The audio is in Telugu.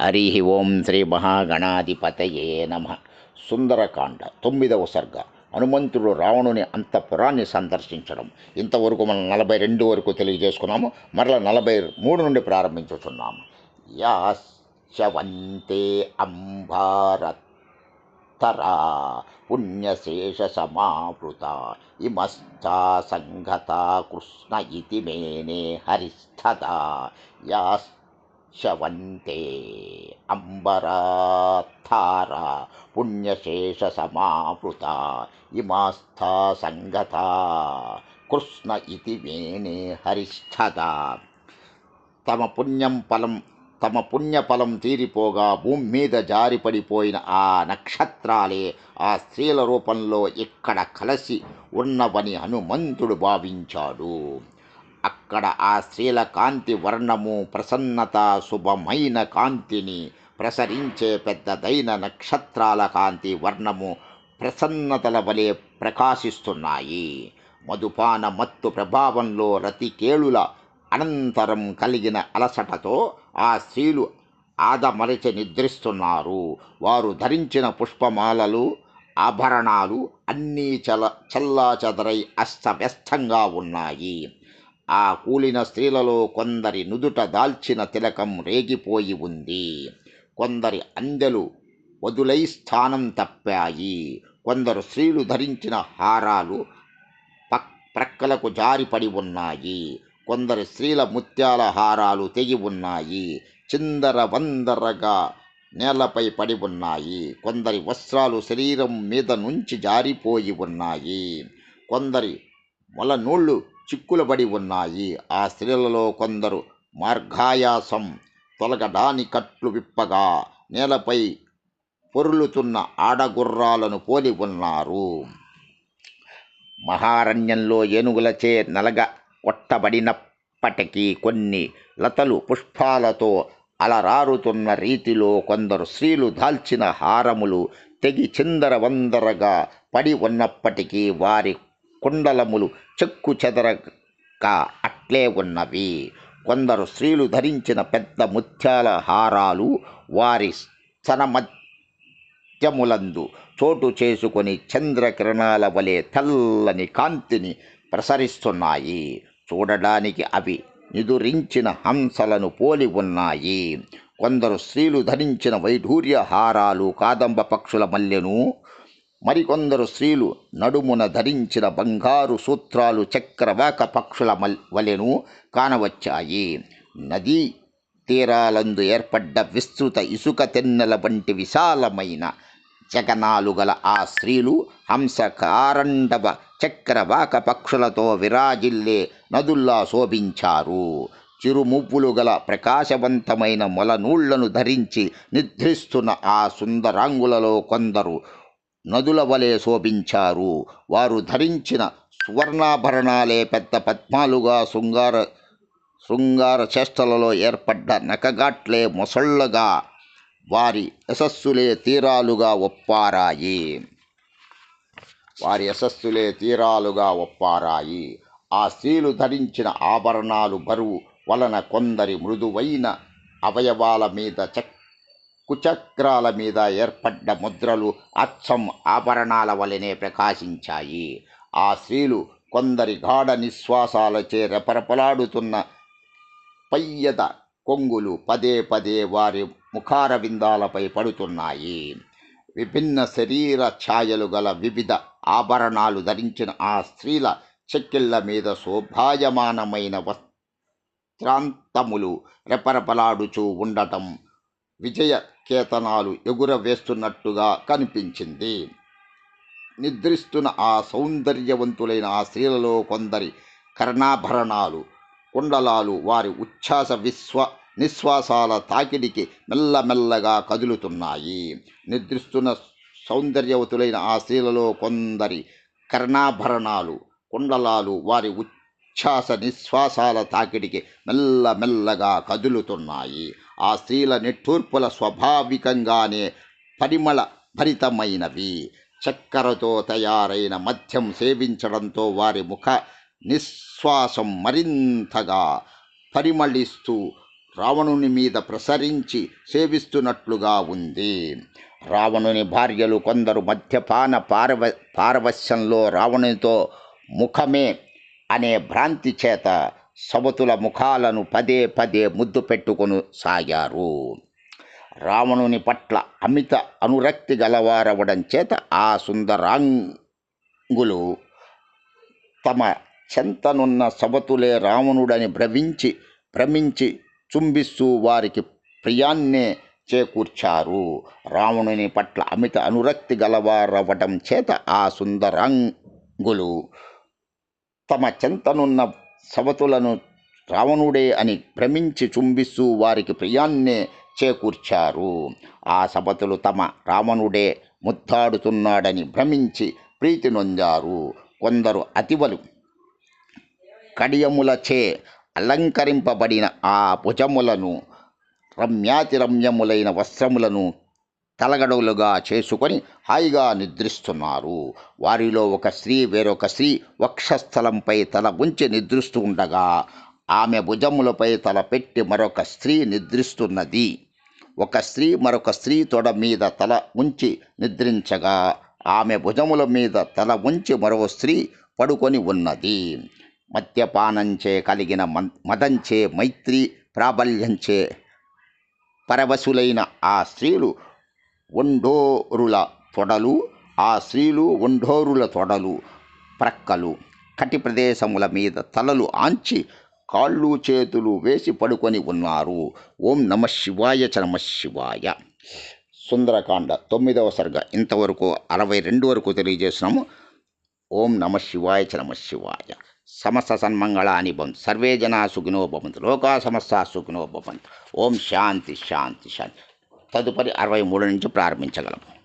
హరి ఓం శ్రీ మహాగణాధిపతయే నమ. సుందరకాండ తొమ్మిదవ సర్గ. హనుమంతుడు రావణుని అంతఃపురాన్ని సందర్శించడం. ఇంతవరకు మనం నలభై రెండు వరకు తెలియజేసుకున్నాము. మరలా నలభై మూడు నుండి ప్రారంభించుతున్నాము యాశవంతే అంబారత్తరా పుణ్యశేష సమావృత ఇమస్థా సంగత కృష్ణ ఇతి మేనే హరిస్థత యాస్ శవంతే అంబరాత్తార పుణ్యశేష సమావృత ఇమాస్థా సంగత కృష్ణ ఇతి వేణే హరిష్ఠద తమ పుణ్యం ఫలం తమ పుణ్యఫలం తీరిపోగా భూమి మీద జారిపడిపోయిన ఆ నక్షత్రాలే ఆ స్త్రీల రూపంలో ఇక్కడ కలిసి ఉన్నవని హనుమంతుడు భావించాడు. అక్కడ ఆ స్త్రీల కాంతి వర్ణము ప్రసన్నత శుభమైన కాంతిని ప్రసరించే పెద్దదైన నక్షత్రాల కాంతి వర్ణము ప్రసన్నతల వలె ప్రకాశిస్తున్నాయి. మధుపాన మత్తు ప్రభావంలో రతికేళుల అనంతరం కలిగిన అలసటతో ఆ స్త్రీలు ఆదమరచి నిద్రిస్తున్నారు. వారు ధరించిన పుష్పమాలలు ఆభరణాలు అన్నీ చల చల్లాచదరై అస్తవ్యస్తంగా ఉన్నాయి. ఆ కూలిన స్త్రీలలో కొందరి నుదుట దాల్చిన తిలకం రేగిపోయి ఉంది. కొందరి అందెలు వదులై స్థానం తప్పాయి. కొందరు స్త్రీలు ధరించిన హారాలు పక్ ప్రక్కలకు జారిపడి ఉన్నాయి. కొందరు స్త్రీల ముత్యాల హారాలు తెగి ఉన్నాయి. చిందర వందరగా నేలపై పడి ఉన్నాయి. కొందరి వస్త్రాలు శరీరం మీద నుంచి జారిపోయి ఉన్నాయి. కొందరి మొల నూళ్ళు చిక్కులబడి ఉన్నాయి. ఆ స్త్రీలలో కొందరు మార్గాయాసం తొలగడాని కట్లు విప్పగా నేలపై పొరులుతున్న ఆడగుర్రాలను పోలి ఉన్నారు. మహారణ్యంలో ఏనుగులచే నలగ కొట్టబడినప్పటికీ కొన్ని లతలు పుష్పాలతో అలరారుతున్న రీతిలో కొందరు స్త్రీలు దాల్చిన హారములు తెగి చిందర వందరగా పడి ఉన్నప్పటికీ వారి కుండలములు చెక్కు చెదరక అట్లే ఉన్నవి. కొందరు స్త్రీలు ధరించిన పెద్ద ముత్యాల హారాలు వారి స్తన మధ్యములందు చోటు చేసుకొని చంద్రకిరణాల వలె తెల్లని కాంతిని ప్రసరిస్తున్నాయి. చూడడానికి అవి నిదురించిన హంసలను పోలి ఉన్నాయి. కొందరు స్త్రీలు ధరించిన వైఢూర్య హారాలు కాదంబ పక్షుల మల్లెను మరికొందరు స్త్రీలు నడుమున ధరించిన బంగారు సూత్రాలు చక్రవాక పక్షుల మల్ వలెను కానవచ్చాయి. నదీ తీరాలందు ఏర్పడ్డ విస్తృత ఇసుక తెన్నెల వంటి విశాలమైన జగనాలు గల ఆ స్త్రీలు హంస కారండవ చక్రవాక పక్షులతో విరాజిల్లే నదుల్లా శోభించారు. చిరుమువ్వులు గల ప్రకాశవంతమైన మొలనూళ్ళను ధరించి నిద్రిస్తున్న ఆ సుందరాంగులలో కొందరు నదుల వలె శోభించారు. వారు ధరించిన సువర్ణాభరణాలే పెద్ద పద్మాలుగా శృంగార శృంగార చేష్టలలో ఏర్పడ్డ నకగాట్లే మొసళ్ళగా వారి యశస్సులే తీరాలుగా ఒప్పారాయి. వారి యశస్సులే తీరాలుగా ఒప్పారాయి. ఆ స్త్రీలు ధరించిన ఆభరణాలు బరువు వలన కొందరి మృదువైన అవయవాల మీద చక్క కుచక్రాల మీద ఏర్పడ్డ ముద్రలు అచ్చం ఆభరణాల వలెనే ప్రకాశించాయి. ఆ స్త్రీలు కొందరి గాఢ నిశ్వాసాలచే రెపరెపలాడుతున్న పయ్యద కొంగులు పదే పదే వారి ముఖార విందాలపై పడుతున్నాయి. విభిన్న శరీర ఛాయలు గల వివిధ ఆభరణాలు ధరించిన ఆ స్త్రీల చెక్కిళ్ళ మీద శోభాయమానమైన వస్త్రాంతములు రెపరెపలాడుచూ ఉండటం విజయ కేతనాలు ఎగురవేస్తున్నట్టుగా కనిపించింది. నిద్రిస్తున్న ఆ సౌందర్యవంతులైన ఆ స్త్రీలలో కొందరి కర్ణాభరణాలు కుండలాలు వారి ఉచ్ఛ్వాస విశ్వ నిశ్వాసాల తాకిడికి మెల్లమెల్లగా కదులుతున్నాయి. నిద్రిస్తున్న సౌందర్యవతులైన ఆ స్త్రీలలో కొందరి కర్ణాభరణాలు కుండలాలు వారి ఉచ్ఛ్వాస నిశ్వాసాల తాకిడికి మెల్లమెల్లగా కదులుతున్నాయి. ఆ స్త్రీల నిట్టూర్పుల స్వాభావికంగానే పరిమళ భరితమైనవి. చక్కెరతో తయారైన మద్యం సేవించడంతో వారి ముఖ నిశ్వాసం మరింతగా పరిమళిస్తూ రావణుని మీద ప్రసరించి సేవిస్తున్నట్లుగా ఉంది. రావణుని భార్యలు కొందరు మద్యపాన పారవ పారవశ్యంలో రావణునితో ముఖమే అనే భ్రాంతి చేత సవతుల ముఖాలను పదే పదే ముద్దు పెట్టుకొని సాగారు. రావణుని పట్ల అమిత అనురక్తి గలవారవడం చేత ఆ సుందరాంగులు తమ చెంతనున్న సవతులే రావణుడని భ్రమించి భ్రమించి చుంబిస్తూ వారికి ప్రియాన్నే చేకూర్చారు. రావణుని పట్ల అమిత అనురక్తి గలవారవటం చేత ఆ సుందరాంగులు తమ చెంతనున్న సవతులను రావణుడే అని భ్రమించి చుంబిస్తూ వారికి ప్రియాన్నే చేకూర్చారు. ఆ సవతులు తమ రావణుడే ముద్దాడుతున్నాడని భ్రమించి ప్రీతి నొందారు. కొందరు అతివలు కడియములచే అలంకరింపబడిన ఆ భుజములను రమ్యాతి రమ్యములైన వస్త్రములను తలగడవులుగా చేసుకొని హాయిగా నిద్రిస్తున్నారు. వారిలో ఒక స్త్రీ వేరొక స్త్రీ వక్షస్థలంపై తల ఉంచి నిద్రిస్తూ ఉండగా ఆమె భుజములపై తల పెట్టి మరొక స్త్రీ నిద్రిస్తున్నది. ఒక స్త్రీ మరొక స్త్రీ తొడ మీద తల ఉంచి నిద్రించగా ఆమె భుజముల మీద తల ఉంచి మరో స్త్రీ పడుకొని ఉన్నది. మద్యపానంచే కలిగిన మదంచే మైత్రి ప్రాబల్యంచే పరవశులైన ఆ స్త్రీలు ఒండోరుల తొడలు ఆ స్త్రీలు ఒండోరుల తొడలు ప్రక్కలు కటి ప్రదేశముల మీద తలలు ఆంచి కాళ్ళు చేతులు వేసి పడుకొని ఉన్నారు. ఓం నమ శివాయ చ నమ శివాయ. సుందరకాండ తొమ్మిదవ సర్గ. ఇంతవరకు అరవై రెండు వరకు తెలియజేసినాము. ఓం నమ శివాయ చ నమ శివాయ. సమస్త సన్మంగళాని భవంతు. సర్వే జనా సుఖినో భవంతు. లోకా సమస్త సుఖినో భవంతు. ఓం శాంతి శాంతి శాంతి. తదుపరి అరవై మూడు నుంచి ప్రారంభించగలము.